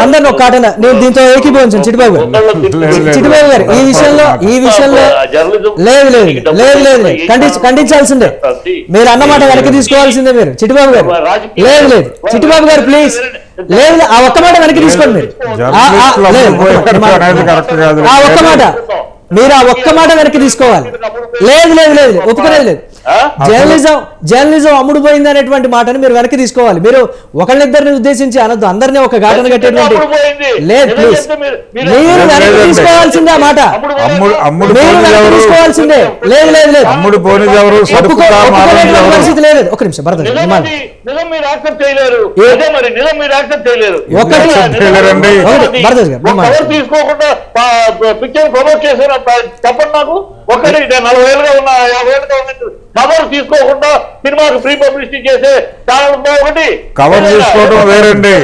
అందరిని ఒక కాటన. నేను దీంతో ఏకీభవించాను చిట్టిబాబు గారు. చిట్టిబాబు గారు ఈ విషయంలో ఈ విషయంలో లేదు. లేదు లేదు. లేదు లేదు ఖండించ ఖండించాల్సిందే. మీరు అన్నమాట వెనక్కి తీసుకోవాల్సిందే మీరు. చిట్టిబాబు గారు. లేదు లేదు. చిట్టిబాబు గారు ప్లీజ్. లేదు లేదు, ఆ ఒక్క మాట వెనక్కి తీసుకోండి మీరు. ఆ, ఒక్క మాట. మీరు ఆ ఒక్క మాట వెనక్కి తీసుకోవాలి. లేదు లేదు లేదు. ఒప్పుకునేది లేదు? జర్నలిజం జర్నలిజం అమ్ముడు పోయింది అనేటువంటి మాటని మీరు వెనక్కి తీసుకోవాలి. మీరు ఒకళ్ళిద్దరిని ఉద్దేశించి అనొద్దు. అందరినీ ఒక ఘటన కట్టేటువంటి. లేదు ప్లీజ్ మీరు- వెనక్కి. తీసుకోవాల్సిందే ఆ మాట. మీరు వెనక్కి తీసుకోవాల్సిందే. లేదు లేదు లేదు. ఒప్పుకోలేటువంటి పరిస్థితి లేదు. ఒక నిమిషం భరత్ నిజం మీరు యాక్సెప్ట్ చేయలేరు. అదే మరి నిజం మీరు యాక్సెప్ట్ చేయలేరు. కవర్ తీసుకోకుండా పిక్చర్ ప్రమోట్ చేసిన చెప్పండి నాకు. ఒకటి నేను నలభై ఏళ్ళుగా ఉన్నా యాభై ఏళ్ళుగా ఉన్నా కవర్ తీసుకోకుండా సినిమాకు ప్రీ పబ్లిసిటీ చేసే ఛానల్ ఉందా ఒకటి. కవర్ తీసుకోవడం వేరండి.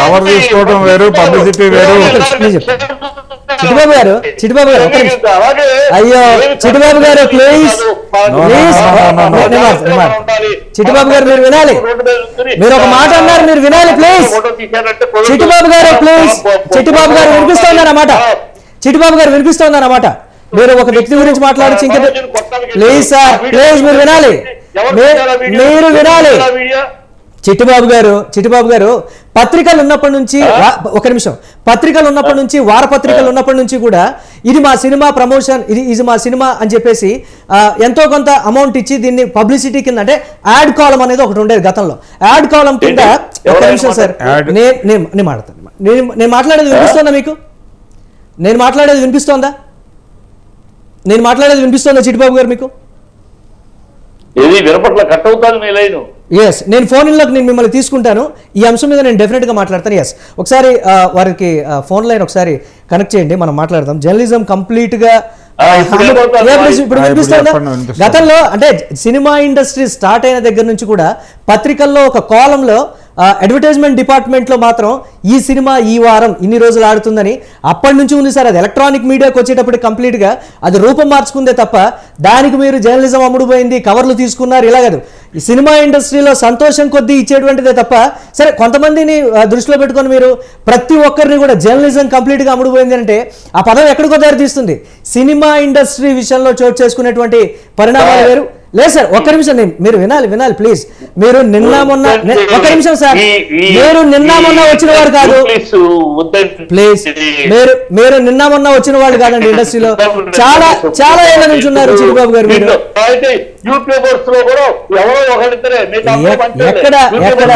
కవర్ తీసుకోవడం వేరు పబ్లిసిటీ వేరు. చిట్టిబాబు గారు, చిట్టిబాబు గారు, అయ్యో, చిట్టిబాబు గారు, నేను మాట. చిట్టిబాబు గారు, మీరు వినాలి. మీరు ఒక మాట అన్నారు, మీరు వినాలి, please. చిట్టిబాబు గారు ప్లీజ్ చిట్టిబాబు గారు వినిపిస్తోంది అన్నమాట చిట్టిబాబు గారు వినిపిస్తోంది అన్నమాట మీరు ఒక వ్యక్తి గురించి మాట్లాడచ్చు ఇంకా ప్లీజ్ సార్ ప్లీజ్ మీరు వినాలి మీరు వినాలి చిట్టిబాబు గారు చిట్టిబాబు గారు పత్రికలు ఉన్నప్పటి నుంచి ఒక నిమిషం. పత్రికలు ఉన్నప్పటి నుంచి వారపత్రికలు ఉన్నప్పటి నుంచి కూడా ఇది మా సినిమా ప్రమోషన్ ఇది ఇది మా సినిమా అని చెప్పేసి ఎంతో కొంత అమౌంట్ ఇచ్చి దీన్ని పబ్లిసిటీ కింద అంటే యాడ్ కాలం అనేది ఒకటి ఉండేది గతంలో. యాడ్ కాలం కింద? ఒక నిమిషం సార్. నేను నేను మాట్లాడతాను నేను నేను మాట్లాడేది వినిపిస్తోందా మీకు? నేను మాట్లాడేది వినిపిస్తోందా? నేను మాట్లాడేది వినిపిస్తోందా చిట్టిబాబు గారు మీకు? ఇది వినపట్ల కట్ అవుతాను మీ లైన్? ఎస్ నేను ఫోన్ ఇన్లోకి నేను మిమ్మల్ని తీసుకుంటాను. ఈ అంశం మీద నేను డెఫినెట్గా మాట్లాడతాను. ఎస్ ఒకసారి వారికి ఫోన్ లైన్ ఒకసారి కనెక్ట్ చేయండి మనం మాట్లాడదాం. జర్నలిజం కంప్లీట్గా ఇప్పుడు చెప్పండి, వినిపిస్తుంది. గతంలో అంటే సినిమా ఇండస్ట్రీ స్టార్ట్ అయిన దగ్గర నుంచి కూడా పత్రికల్లో ఒక కాలంలో అడ్వర్టైజ్మెంట్ డిపార్ట్మెంట్లో మాత్రం ఈ సినిమా ఈ వారం ఇన్ని రోజులు ఆడుతుందని అప్పటి నుంచి ఉంది సార్. అది ఎలక్ట్రానిక్ మీడియాకి వచ్చేటప్పుడు కంప్లీట్గా అది రూపం మార్చుకుందే తప్ప దానికి మీరు జర్నలిజం అమ్ముడుపోయింది కవర్లు తీసుకున్నారు ఇలా కాదు ఈ సినిమా ఇండస్ట్రీలో సంతోషం కొద్దీ ఇచ్చేటువంటిదే తప్ప సరే కొంతమందిని దృష్టిలో పెట్టుకొని మీరు ప్రతి ఒక్కరిని కూడా జర్నలిజం కంప్లీట్గా అమ్ముడుపోయింది అంటే ఆ పదం ఎక్కడికో దారి తీస్తుంది. సినిమా ఇండస్ట్రీ విషయంలో చోటు చేసుకునేటువంటి పరిణామాలు వేరు. లేదు సార్ ఒక్క నిమిషం నేను మీరు వినాలి వినాలి ప్లీజ్ మీరు నిన్న మొన్న నే- ఒక్క నిమిషం సార్. మీరు నిన్న మొన్న వచ్చిన వారు కాదు. ప్లీజ్ మీరు మీరు నిన్న మొన్న వచ్చిన వాళ్ళు కాదండి ఇండస్ట్రీలో. చాలా చాలా ఏళ్ళ నుంచి ఉన్నారు చిరుబాబు గారు మీరు. ఎక్కడ ఎక్కడ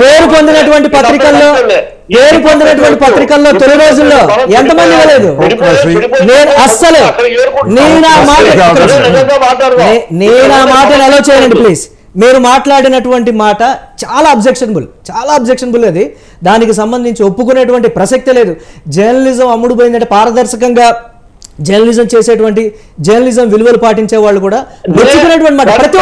పేరు పొందినటువంటి పత్రికల్లో పేరు పొందినటువంటి పత్రికల్లో తొలి రోజుల్లో ఎంతమంది ఇవ్వలేదు? నేను అస్సలు. నేను ఆ మాట నేను ఆ మాటను అలో చేయండి ప్లీజ్ మీరు మాట్లాడినటువంటి మాట చాలా అబ్జెక్షనబుల్ చాలా అబ్జెక్షనబుల్ అది. దానికి సంబంధించి ఒప్పుకునేటువంటి ప్రసక్తే లేదు. జర్నలిజం అమ్ముడు పోయిందంటే పారదర్శకంగా జర్నలిజం చేసేటువంటి జర్నలిజం విలువలు పాటించే వాళ్ళు కూడా మెచ్చుకునేటువంటి మాట. ప్రతి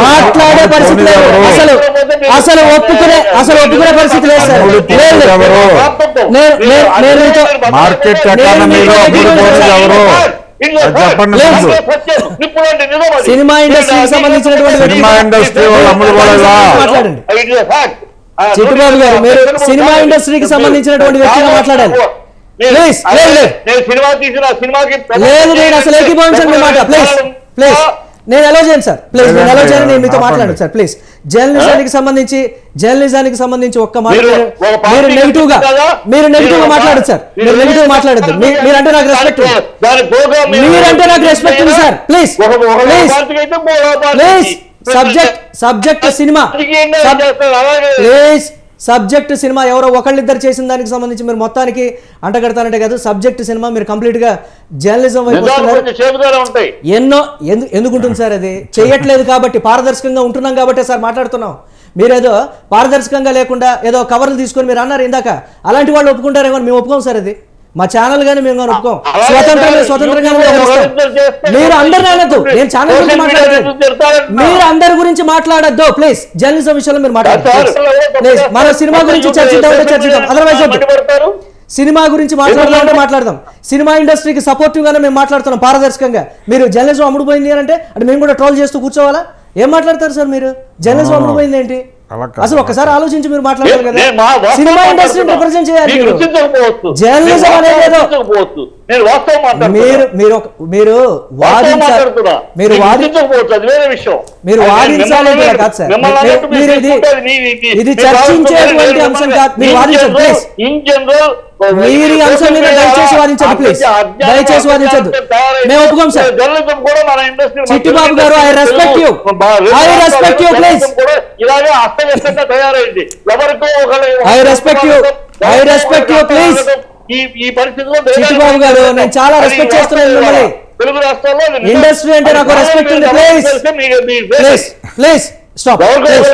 మాట్లాడే పరిస్థితి లేదు. అసలు అసలు ఒప్పుకునే అసలు ఒప్పుకునే పరిస్థితి లేదు సార్. లేదు? నేను- మార్కెట్ ఎకానమీలో ఎవరు? సినిమా ఇండస్ట్రీకి సంబంధించినటువంటి వ్యక్తి- సినిమా ఇండస్ట్రీ. చిట్టుబాబు గారు, మీరు సినిమా ఇండస్ట్రీకి సంబంధించినటువంటి వ్యక్తిగా మాట్లాడాలి. ప్లీజ్, లేదు, లేదు. నేను సినిమా తీసిన సినిమాకి లేదు నేను అసలు ఏకీభవించండి మాట. ప్లీజ్ ప్లీజ్ నేను ఎలా చేయండి సార్? ప్లీజ్ నేను ఎలా చేయండి నేను మీతో ఆపండి. మాట్లాడండి సార్. ప్లీజ్ జర్నలిజానికి సంబంధించి జర్నలిజానికి సంబంధించి ఒక్క మాట మీరు నెగిటివ్గా? మీరు నెగిటివ్గా మీరు మాట్లాడదు సార్. మీరు నెగిటివ్గా మాట్లాడద్దు. మీరంటే నాకు రెస్పెక్ట్ మీరంటే నాకు రెస్పెక్ట్ ఉంది sir. Please please subject subject cinema. Please subject cinema ఎవరో ఒకళ్ళిద్దరు చేసిన దానికి సంబంధించి మీరు మొత్తానికి అంటగడతానంటే కాదు సబ్జెక్ట్ సినిమా మీరు కంప్లీట్గా జర్నలిజం వైపు ఎన్నో ఎందు ఎందుకు ఉంటుంది సార్ అది? చేయట్లేదు కాబట్టి పారదర్శకంగా ఉంటున్నాం కాబట్టే సార్ మాట్లాడుతున్నాం. మీరేదో పారదర్శకంగా లేకుండా ఏదో కవర్లు తీసుకొని మీరు అన్నారు ఇందాక. అలాంటి వాళ్ళు ఒప్పుకుంటారేమో మేము ఒప్పుకోం సార్ అది. మా ఛానల్ గానీ మేము కానీ ఒప్పుకోం. స్వతంత్రంగా మీరు అందరిని అనొద్దు నేను ఛానల్ గురించి మాట్లాడదు. మీరు అందరి గురించి మాట్లాడద్దు. ప్లీజ్ జర్నలిజం విషయంలో మీరు మాట్లాడదు ప్లీజ్. మన సినిమా గురించి చర్చిద్దాం. చర్చిద్దాం అదర్వైజ్ వద్దు. సినిమా గురించి మాట్లాడాలంటే మాట్లాడదాం. సినిమా ఇండస్ట్రీకి సపోర్టివ్ గానే మేము మాట్లాడుతున్నాం పారదర్శకంగా. మీరు జర్నలిజం అమ్ముడుపోయింది అని అంటే అంటే మేము కూడా ట్రోల్ చేస్తూ కూర్చోవాలా? ఏం మాట్లాడతారు సార్ మీరు? జర్నలిజం అమ్ముడుపోయింది ఏంటి. అసలు ఒక్కసారి ఆలోచించి మీరు మాట్లాడాలి కదా సినిమా ఇండస్ట్రీని. రిప్రజెంట్ చేయాలి మీరు. జర్నలిజం అనేది. మీరు మీరు మీరు వాదించాలి. మీరు మీరు కాదు సార్. మీరు- ఇది- ఇది చర్చించేటువంటి అంశం. కాదు. మీరు in general, మీరు ఈ అంశం మీద దయచేసి వాదించండి, please. దయచేసి వాదించొద్దు. మేము ఒప్పుకోం, సార్. చిట్టిబాబు గారు, please. కూడా ఇలాగే అస్తవ్యస్తంగా తయారైంది ఎవరికో ఒకరి- I respect you. I respect you, please. ఈ పరిస్థితిలో చిట్టిబాబు గారు, నేను చాలా respect చేస్తున్నాను మిమ్మల్ని. తెలుగు రాష్ట్రాల్లో. ఇండస్ట్రీ అంటే నాకు respect ఉంది, మీ- please please stop please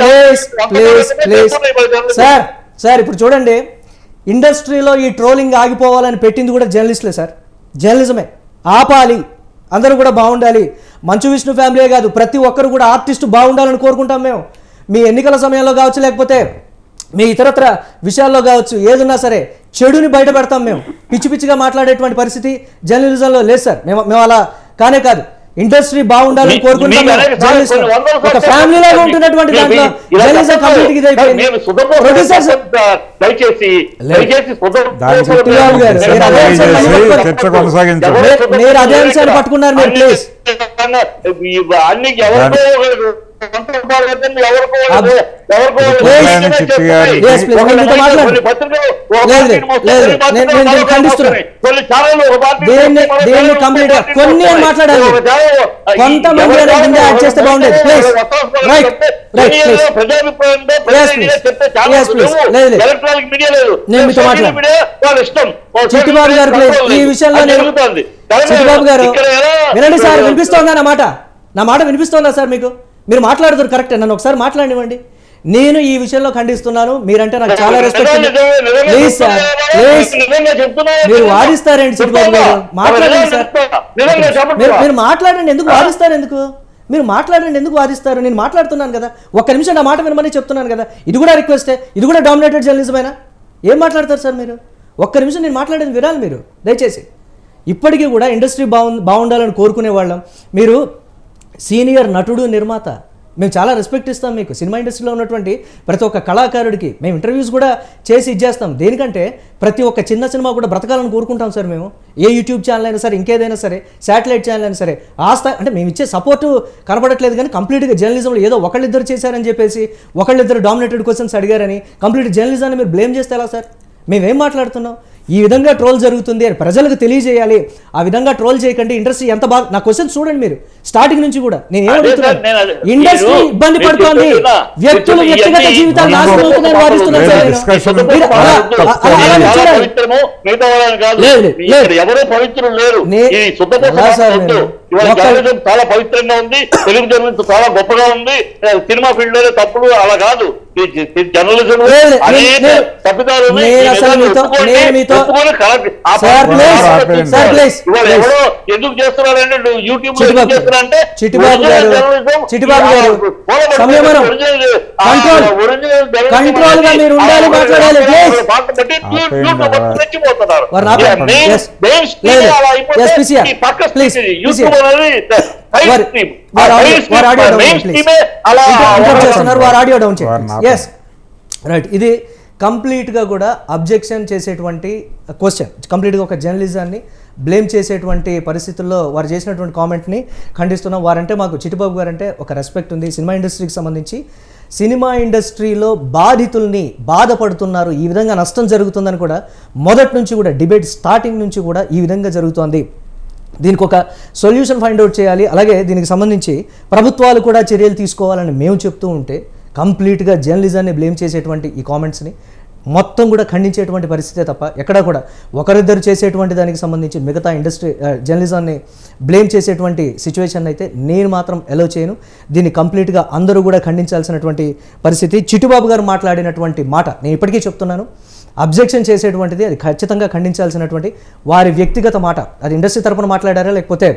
please please please sir sir ఇప్పుడు చూడండి ఇండస్ట్రీలో ఈ ట్రోలింగ్ ఆగిపోవాలని పెట్టింది కూడా జర్నలిస్టులే సార్. జర్నలిజమే. ఆపాలి. అందరూ కూడా బాగుండాలి. మంచు విష్ణు ఫ్యామిలీయే కాదు ప్రతి ఒక్కరు కూడా ఆర్టిస్ట్ బాగుండాలని కోరుకుంటాం మేము. మీ ఎన్నికల సమయంలో కావచ్చు లేకపోతే మీ ఇతరత్ర విషయాల్లో కావచ్చు ఏదున్నా సరే చెడుని బయట పెడతాం మేము. పిచ్చి పిచ్చిగా మాట్లాడేటువంటి పరిస్థితి జర్నలిజంలో లేదు సార్. మేము మేము అలా కానే కాదు. ఇండస్ట్రీ బాగుండాలని మీ- కోరుకుంటాం మీకు మేము అనేక సార్లు జర్నలిస్టులు. కొన్ని వందల ఒక సార్లు ఫ్యామిలీ లాగా చెప్పాను. ఉంటున్నటువంటి దాంట్లో జర్నలిజం. కంప్లీట్ నేను సుధపోసం ప్రొడ్యూసర్స్ దయచేసి మీరు అదే అంశాన్ని పట్టుకున్నారు మీరు, please. అన్ని కొన్ని దీన్ని గా-. మాట్లాడాలి. కొంతమంది అనేది యాడ్ చేస్తే బాగుండేది. ఎలక్ట్రానిక్ మీడియా లేదు. నేను మీతో మాట్లాడను. గారు ప్లీజ్ ఈ. విషయంలో చిట్టిబాబు గారు వినండి సార్ వినిపిస్తోందా నా మాట? నా మాట వినిపిస్తోందా సార్ మీకు? మీరు మాట్లాడుతారు కరెక్టే నన్ను ఒకసారి మాట్లాడివ్వండి. నేను ఈ విషయంలో ఖండిస్తున్నాను మీరంటే నాకు చాలా రెస్పెక్ట్ ప్లీజ్ సార్. ప్లీజ్. మీరు వాదిస్తారేంటి చిట్టిబాబు గారు? మాట్లాడండి సార్. మీరు మాట్లాడండి ఎందుకు వాదిస్తారు ఎందుకు? మీరు మాట్లాడండి ఎందుకు వాదిస్తారు? నేను మాట్లాడుతున్నాను కదా. ఒక్క నిమిషం నా మాట వినమని చెప్తున్నాను కదా. ఇది కూడా రిక్వెస్టే ఇది కూడా డామినేటెడ్ జర్నలిజమేనా ఏం మాట్లాడతారు సార్ మీరు? ఒక్క నిమిషం నేను మాట్లాడేది వినాలి మీరు. దయచేసి. ఇప్పటికీ కూడా ఇండస్ట్రీ బాగు బాగుండాలని కోరుకునే వాళ్ళం మీరు సీనియర్ నటుడు నిర్మాత. మేము చాలా రెస్పెక్ట్ ఇస్తాం మీకు. సినిమా ఇండస్ట్రీలో ఉన్నటువంటి ప్రతి ఒక్క కళాకారుడికి మేము ఇంటర్వ్యూస్ కూడా చేసి ఇచ్చేస్తాం. దేనికంటే ప్రతి ఒక్క చిన్న సినిమా కూడా బ్రతకాలని కోరుకుంటాం సార్ మేము. ఏ యూట్యూబ్ ఛానల్ అయినా సరే ఇంకేదైనా సరే శాటిలైట్ ఛానల్ అయినా సరే ఆ అంటే మేము ఇచ్చే సపోర్ట్ కనపడట్లేదు కానీ కంప్లీట్గా జర్నలిజంలో ఏదో ఒకళ్ళిద్దరు చేశారని చెప్పేసి ఒకళ్ళిద్దరు డామినేటెడ్ క్వశ్చన్స్ అడిగారని కంప్లీట్ జర్నలిజాన్ని మీరు బ్లేమ్ చేస్తే ఎలా సార్? మేమేం మాట్లాడుతున్నాం? ఈ విధంగా ట్రోల్ జరుగుతుంది అని ప్రజలకు తెలియజేయాలి. ఆ విధంగా ట్రోల్ చేయకండి. ఇండస్ట్రీ ఎంత బాగా నా క్వశ్చన్ చూడండి మీరు. స్టార్టింగ్ నుంచి కూడా. నేను ఏం అదే సార్, నేను అడుగుతున్నాను అదే- ఇండస్ట్రీ ఇబ్బంది పడుతోంది. వ్యక్తులు వ్యక్తిగత జీవితాలు నాశనం అవుతున్నాయని. ఎవరు పవిత్రులు లేరు. ఇవాళ జర్నలిజం చాలా పవిత్రంగా ఉంది తెలుగు జర్నలిజం చాలా గొప్పగా ఉంది సినిమా ఫీల్డ్లోనే తప్పులు అలా కాదు. జర్నలిజం. ఎవరో ఎందుకు చేస్తున్నారంటే నువ్వు యూట్యూబ్లో ఎందుకు చేస్తున్నారంటే కంట్రోల్. గా మీరు ఉండాలి, మాట్లాడాలి, ప్లీజ్. వారు ఆడియో- డౌన్ చేయండి. ఎస్ రైట్ ఇది కంప్లీట్గా కూడా అబ్జెక్షన్ చేసేటువంటి క్వశ్చన్ కంప్లీట్గా ఒక జర్నలిజాన్ని బ్లేమ్ చేసేటువంటి పరిస్థితుల్లో వారు చేసినటువంటి కామెంట్ని ఖండిస్తున్నాం. వారంటే మాకు చిట్టిబాబు గారు అంటే ఒక రెస్పెక్ట్ ఉంది. సినిమా ఇండస్ట్రీకి సంబంధించి సినిమా ఇండస్ట్రీలో బాధితుల్ని బాధపడుతున్నారు. ఈ విధంగా నష్టం జరుగుతుందని కూడా మొదటి నుంచి కూడా డిబేట్ స్టార్టింగ్ నుంచి కూడా ఈ విధంగా జరుగుతోంది. దీనికి ఒక సొల్యూషన్ ఫైండ్ అవుట్ చేయాలి. అలాగే దీనికి సంబంధించి ప్రభుత్వాలు కూడా చర్యలు తీసుకోవాలని మేము చెప్తూ ఉంటే కంప్లీట్గా జర్నలిజాన్ని బ్లేమ్ చేసేటువంటి ఈ కామెంట్స్ని మొత్తం కూడా ఖండించేటువంటి పరిస్థితే తప్ప ఎక్కడా కూడా ఒకరిద్దరు చేసేటువంటి దానికి సంబంధించి మిగతా ఇండస్ట్రీ జర్నలిజాన్ని బ్లేమ్ చేసేటువంటి సిచ్యువేషన్ అయితే నేను మాత్రం ఎలో చేయను. దీన్ని కంప్లీట్గా అందరూ కూడా ఖండించాల్సినటువంటి పరిస్థితి. చిట్టుబాబు గారు మాట్లాడినటువంటి మాట నేను ఇప్పటికీ చెప్తున్నాను. అబ్జెక్షన్ చేసేటువంటిది అది ఖచ్చితంగా ఖండించాల్సినటువంటి వారి వ్యక్తిగత మాట. అది ఇండస్ట్రీ తరపున మాట్లాడారా లేకపోతే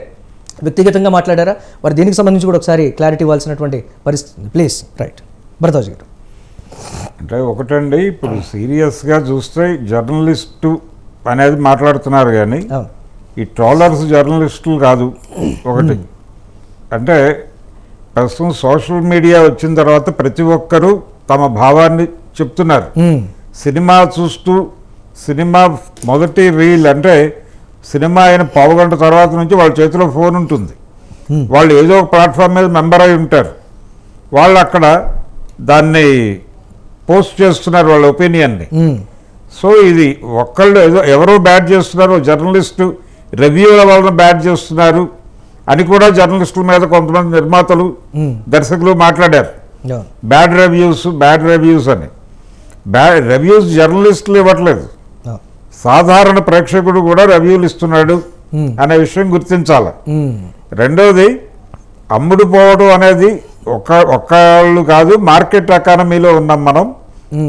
వ్యక్తిగతంగా మాట్లాడారా? వారు దీనికి సంబంధించి కూడా ఒకసారి క్లారిటీ ఇవ్వాల్సినటువంటి పరిస్థితి ప్లీజ్ రైట్. భరద్వాజ్ గారు. అంటే ఒకటండి ఇప్పుడు సీరియస్గా చూస్తే జర్నలిస్టు అనేది మాట్లాడుతున్నారు కానీ ఈ ట్రోలర్స్ జర్నలిస్టులు కాదు. ఒకటి అంటే ప్రస్తుతం సోషల్ మీడియా వచ్చిన తర్వాత ప్రతి ఒక్కరూ తమ భావాన్ని చెప్తున్నారు. సినిమా చూస్తూ సినిమా మొదటి రీల్ అంటే సినిమా అయిన పావుగంట తర్వాత నుంచి వాళ్ళ చేతిలో ఫోన్ ఉంటుంది. వాళ్ళు ఏదో ఒక ప్లాట్ఫామ్ మీద మెంబర్ అయి ఉంటారు. వాళ్ళు అక్కడ దాన్ని పోస్ట్ చేస్తున్నారు వాళ్ళ ఒపీనియన్ని. సో ఇది ఒక్కళ్ళు ఏదో ఎవరో బ్యాడ్ చేస్తున్నారు జర్నలిస్టు రివ్యూల వలన బ్యాడ్ చేస్తున్నారు అని కూడా జర్నలిస్టుల మీద కొంతమంది నిర్మాతలు దర్శకులు మాట్లాడారు. బ్యాడ్ రివ్యూస్ బ్యాడ్ రివ్యూస్ అని. బ్యాడ్ రివ్యూస్ జర్నలిస్టులు ఇవ్వట్లేదు. సాధారణ ప్రేక్షకుడు కూడా రివ్యూలు ఇస్తున్నాడు అనే విషయం గుర్తించాలి. రెండోది అమ్ముడు పోవడం అనేది ఒక ఒక్కళ్ళు కాదు మార్కెట్ ఎకానమీలో ఉన్నాం మనం.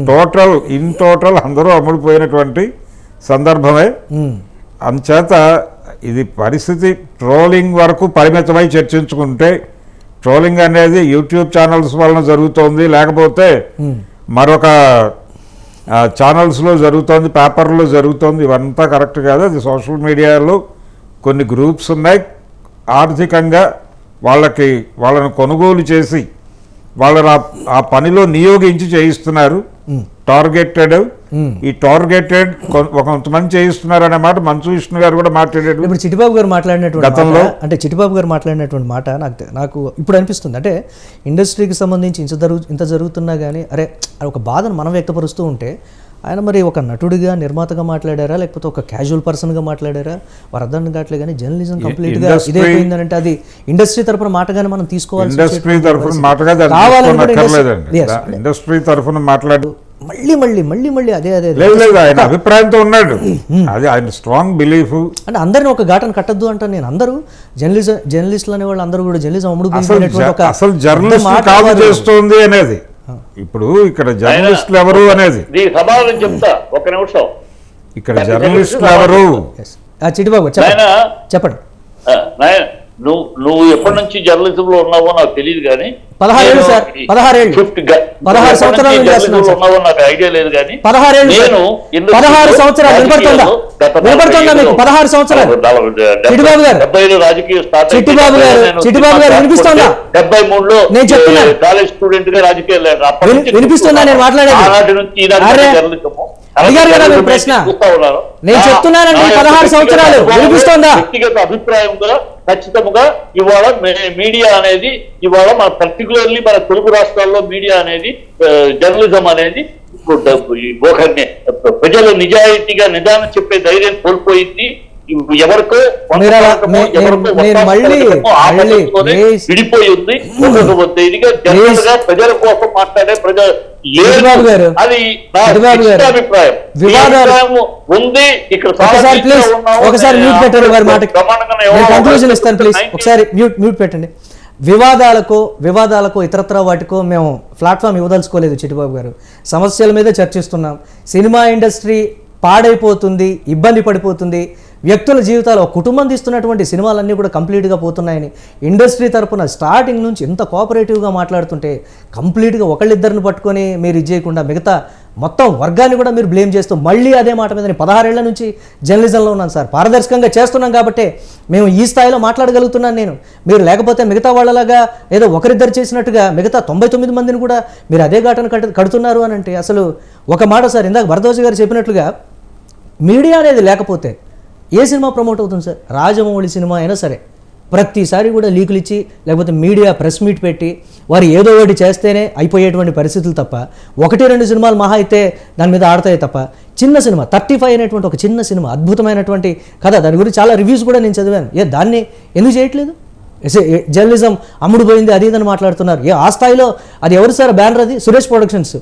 టోటల్ ఇన్ టోటల్ అందరూ అమ్ముడుపోయినటువంటి సందర్భమే. అందుచేత ఇది పరిస్థితి ట్రోలింగ్ వరకు పరిమితమై చర్చించుకుంటే ట్రోలింగ్ అనేది యూట్యూబ్ ఛానల్స్ వలన జరుగుతోంది. లేకపోతే మరొక ఛానల్స్లో జరుగుతోంది పేపర్లో జరుగుతోంది ఇవంతా కరెక్ట్ కాదు. అది సోషల్ మీడియాలో కొన్ని గ్రూప్స్ ఉన్నాయి. ఆర్థికంగా వాళ్ళకి వాళ్ళని కొనుగోలు చేసి వాళ్ళని ఆ- పనిలో నియోగించి చేయిస్తున్నారు. టార్గెటెడ్. ఈ టార్గెటెడ్ కొంతమంది చేయిస్తున్నారు అనే మాట మంచు విష్ణు గారు కూడా మాట్లాడాడు ఇప్పుడు చిట్టిబాబు గారు మాట్లాడినటువంటి గతంలో? అంటే చిట్టిబాబు గారు మాట్లాడినటువంటి మాట నాకు నాకు ఇప్పుడు అనిపిస్తుంది అంటే ఇండస్ట్రీకి సంబంధించి ఇంత జరుగు ఇంత జరుగుతున్నా కానీ అరే ఒక బాధను మనం వ్యక్తపరుస్తూ ఉంటే ఆయన మరి ఒక నటుడిగా నిర్మాతగా మాట్లాడారా లేకపోతే ఒక క్యాజువల్ పర్సన్గా మాట్లాడారా వారు అర్థం కావట్లేదు కానీ జర్నలిజం కంప్లీట్గా industry- ఇదైపోయిందంటే అది ఇండస్ట్రీ తరపున మాటగానే మనం తీసుకోవాల్సి ఇండస్ట్రీ తరఫున. మాటగా. ఇండస్ట్రీ తరఫున మాట్లాడు మళ్ళీ మళ్ళీ మళ్ళీ మళ్ళీ అదే అదే. లేదు లేదు ఆయన అభిప్రాయంతో ఉన్నాడు. అది ఆయన స్ట్రాంగ్ బిలీఫ్ అంటే అందరిని ఒక ఘాటను కట్టద్దు అంటాను నేను. అందరూ జర్నలిజం జర్నలిస్టులు అనే వాళ్ళు అందరూ కూడా జర్నలిజం అమ్ముడు అసలు జర్నలిస్ట్ కాదు చేస్తోంది అనేది. ఇప్పుడు ఇక్కడ జర్నలిస్టులు ఎవరు అనేది. సమాధానం చెప్తా. ఒక నిమిషం. ఇక్కడ జర్నలిస్టులు ఎవరు? చిట్టిబాబు చెప్పండి. నాయన. చెప్పండి. నువ్వు నువ్వు ఎప్పటి నుంచి జర్నలిజం లో ఉన్నావో నాకు తెలియదు కానీ పదహారేళ్ళు నేను సార్, ఈ పదహారేళ్ళు. ఫిఫ్త్ గా- పదహారు సంవత్సరాల. ఉన్నావో నాకు ఐడియా లేదు కానీ పదహారేళ్ళు సార్. నేను పదహారు సంవత్సరాలు మీకు? పదహారు సంవత్సరాలు? డెబ్బై- చిట్టిబాబు గారు. డెబ్బై ఏళ్ళు రాజకీయ చిట్టిబాబు గారు, చిట్టిబాబు గారు వినిపిస్తోందా? డెబ్బై మూడులో నేను కాలేజ్ స్టూడెంట్గా రాజకీయాలు లేను. అప్పటి విని- నుంచి వినిపిస్తుందా నేను మాట్లాడేది? ఆనాటి నుంచి ఈనాటి అరే, జర్నలిజము. అడిగారు కదా మీరు ప్రశ్న. నేను చెప్తున్నానండి, పదహారు సంవత్సరాలు. వినిపిస్తోందా? వ్యక్తిగత అభిప్రాయంగా ఖచ్చితంగా ఇవాళ మీడియా అనేది ఇవాళ మన పర్టికులర్లీ మన తెలుగు రాష్ట్రాల్లో మీడియా అనేది జర్నలిజం అనేది ఇప్పుడు ఈ ఒక ప్రజలు నిజాయితీగా నిదానం చెప్పే ధైర్యం కోల్పోయింది. ఎవరికో. విడిపోయి ఉంది ప్రజల కోసం మాట్లాడే ప్రజల గారు. అది అభిప్రాయం ఉంది. ఇక్కడ ఒకసారి మ్యూట్ పెట్టండి వారి మాటకి. బ్రహ్మాండంగా నేను ఎవరో కంక్లూజన్ ఒకరు ఇస్తాను ప్లీజ్ 19 ఒకసారి మ్యూట్ మ్యూట్ పెట్టండి. వివాదాలకో వివాదాలకో ఇతరత్ర వాటికో మేము ప్లాట్ఫామ్ ఇవ్వదలుచుకోలేదు చిట్టిబాబు గారు. సమస్యల మీద చర్చిస్తున్నాం. సినిమా ఇండస్ట్రీ పాడైపోతుంది ఇబ్బంది పడిపోతుంది. వ్యక్తుల జీవితాలు ఒక కుటుంబం తీస్తున్నటువంటి సినిమాలన్నీ కూడా కంప్లీట్గా పోతున్నాయని ఇండస్ట్రీ తరపున స్టార్టింగ్ నుంచి ఎంత కోఆపరేటివ్గా మాట్లాడుతుంటే కంప్లీట్గా ఒకళ్ళిద్దరిని పట్టుకొని మీరు ఇది చేయకుండా మిగతా మొత్తం వర్గాన్ని కూడా మీరు బ్లేమ్ చేస్తూ మళ్ళీ అదే మాట మీద నేను పదహారేళ్ళ నుంచి జర్నలిజంలో ఉన్నాను సార్. పారదర్శకంగా చేస్తున్నాం కాబట్టి మేము ఈ స్థాయిలో మాట్లాడగలుగుతున్నాను నేను. మీరు లేకపోతే మిగతా వాళ్ళలాగా ఏదో ఒకరిద్దరు చేసినట్టుగా మిగతా తొంభై తొమ్మిది మందిని కూడా మీరు అదే ఘటన కట్టు కడుతున్నారు అని అంటే అసలు ఒక మాట సార్ ఇందాక భరద్వాజ్ గారు చెప్పినట్లుగా మీడియా అనేది లేకపోతే ఏ సినిమా ప్రమోట్ అవుతుంది సార్? రాజమౌళి సినిమా అయినా సరే. ప్రతిసారి కూడా లీకులు ఇచ్చి లేకపోతే మీడియా ప్రెస్ మీట్ పెట్టి వారు ఏదో ఒకటి చేస్తేనే అయిపోయేటువంటి పరిస్థితులు తప్ప ఒకటి రెండు సినిమాలు మహా అయితే దాని మీద ఆడతాయి తప్ప చిన్న సినిమా థర్టీ ఫైవ్ అనేటువంటి ఒక చిన్న సినిమా అద్భుతమైనటువంటి కథ దాని గురించి చాలా రివ్యూస్ కూడా నేను చదివాను. ఏ దాన్ని ఎందుకు చేయట్లేదు? జర్నలిజం అమ్ముడు పోయింది అది ఇదని మాట్లాడుతున్నారు. ఏ ఆ స్థాయిలో అది ఎవరు సార్? బ్యానర్ అది? సురేష్ ప్రొడక్షన్స్.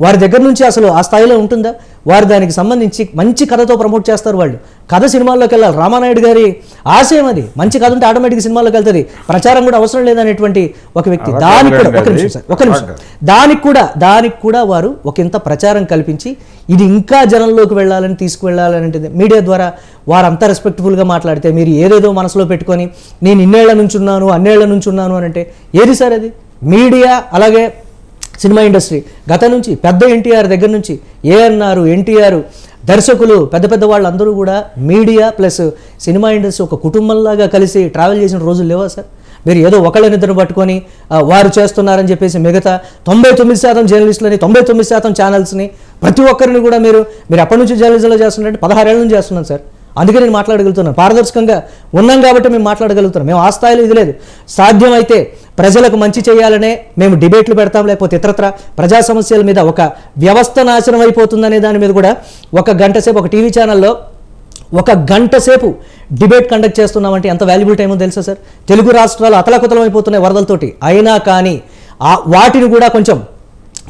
వారి దగ్గర నుంచి అసలు ఆ స్థాయిలో ఉంటుందా? వారు దానికి సంబంధించి మంచి కథతో ప్రమోట్ చేస్తారు వాళ్ళు. కథ సినిమాల్లోకి వెళ్ళాలి. రామానాయుడు గారి ఆశయం అది. మంచి కథ ఉంటే ఆటోమేటిక్ సినిమాలోకి వెళ్తుంది. ప్రచారం కూడా అవసరం లేదనేటువంటి ఒక వ్యక్తి. దానికి కూడా ఒక నిమిషం. సార్ ఒక నిమిషం. దానికి కూడా దానికి కూడా వారు ఒక ఇంత ప్రచారం కల్పించి ఇది ఇంకా జనంలోకి వెళ్ళాలని తీసుకువెళ్ళాలని అంటే మీడియా ద్వారా వారు అంత రెస్పెక్ట్ఫుల్గా మాట్లాడితే మీరు ఏదేదో మనసులో పెట్టుకొని నేను ఇన్నేళ్ళ నుంచి ఉన్నాను అన్నేళ్ళ నుంచి ఉన్నాను అని అంటే ఏది సార్ అది? మీడియా అలాగే సినిమా ఇండస్ట్రీ. గత నుంచి పెద్ద ఎన్టీఆర్ దగ్గర నుంచి ఏఎన్ఆర్ ఎన్టీఆర్ దర్శకులు పెద్ద పెద్ద వాళ్ళందరూ కూడా మీడియా ప్లస్ సినిమా ఇండస్ట్రీ ఒక కుటుంబంలాగా కలిసి ట్రావెల్ చేసిన రోజులు లేవా సార్? మీరు ఏదో ఒకళ్ళనిద్దరు పట్టుకొని వారు చేస్తున్నారని చెప్పేసి మిగతా తొంభై తొమ్మిది శాతం జర్నలిస్టులని తొంభై తొమ్మిది శాతం ఛానల్స్ని ప్రతి ఒక్కరిని కూడా మీరు మీరు ఎప్పటి నుంచి జర్నలిజంలో చేస్తున్నారంటే పదహారేళ్ళ నుంచి చేస్తున్నాను సార్. అందుకే నేను మాట్లాడగలుగుతున్నాను. పారదర్శకంగా ఉన్నాం కాబట్టి మేము మాట్లాడగలుగుతున్నాం. మేము ఆ స్థాయిలో ఇది లేదు. సాధ్యమైతే ప్రజలకు మంచి చేయాలనే మేము డిబేట్లు పెడతాం లేకపోతే ఇతరత్ర ప్రజా సమస్యల మీద ఒక వ్యవస్థ నాశనం అయిపోతుందనే దాని మీద కూడా ఒక గంట సేపు ఒక టీవీ ఛానల్లో ఒక గంట సేపు డిబేట్ కండక్ట్ చేస్తున్నామంటే ఎంత వాల్యుబుల్ టైమో తెలుసా సార్? తెలుగు రాష్ట్రాలు అతలకుతలం అయిపోతున్నాయి వరదలతోటి. అయినా కానీ ఆ వాటిని కూడా కొంచెం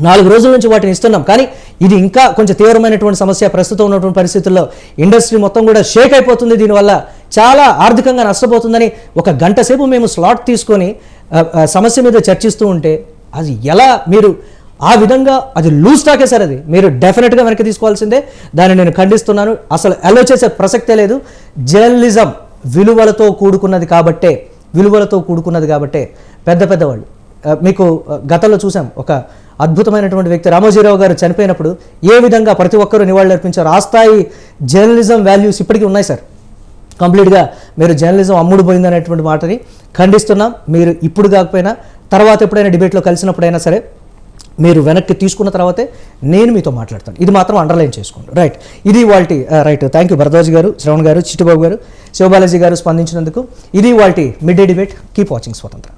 నాలుగు రోజుల నుంచి వాటిని ఇస్తున్నాం. కానీ ఇది ఇంకా కొంచెం తీవ్రమైనటువంటి సమస్య. ప్రస్తుతం ఉన్నటువంటి పరిస్థితుల్లో ఇండస్ట్రీ మొత్తం కూడా షేక్ అయిపోతుంది. దీనివల్ల చాలా ఆర్థికంగా నష్టపోతుందని ఒక గంట సేపు మేము స్లాట్ తీసుకొని సమస్య మీద చర్చిస్తూ ఉంటే అది ఎలా మీరు ఆ విధంగా అది లూజ్ టాకే సార్ అది. మీరు డెఫినెట్గా వెనక్కి తీసుకోవాల్సిందే. దాన్ని నేను ఖండిస్తున్నాను. అసలు అలో చేసే ప్రసక్తే లేదు. జర్నలిజం విలువలతో కూడుకున్నది కాబట్టే విలువలతో కూడుకున్నది కాబట్టే పెద్ద పెద్దవాళ్ళు మీకు గతంలో చూసాం ఒక అద్భుతమైనటువంటి వ్యక్తి రామోజీరావు గారు చనిపోయినప్పుడు ఏ విధంగా ప్రతి ఒక్కరూ నివాళులు అర్పించారు ఆ స్థాయి జర్నలిజం వాల్యూస్ ఇప్పటికీ ఉన్నాయి సార్. కంప్లీట్గా మీరు జర్నలిజం అమ్ముడు పోయిందనేటువంటి మాటని ఖండిస్తున్నాం. మీరు ఇప్పుడు కాకపోయినా తర్వాత ఎప్పుడైనా డిబేట్లో కలిసినప్పుడైనా సరే మీరు వెనక్కి తీసుకున్న తర్వాతే నేను మీతో మాట్లాడతాను. ఇది మాత్రం అండర్లైన్ చేసుకోండి. రైట్. ఇది వాల్టి right. Thank you Bharadwaj garu Shravan garu Chittubabu garu Shivabalaji garu స్పందించినందుకు. ఇది వాల్టి mid day debate. Keep watching Swatantra.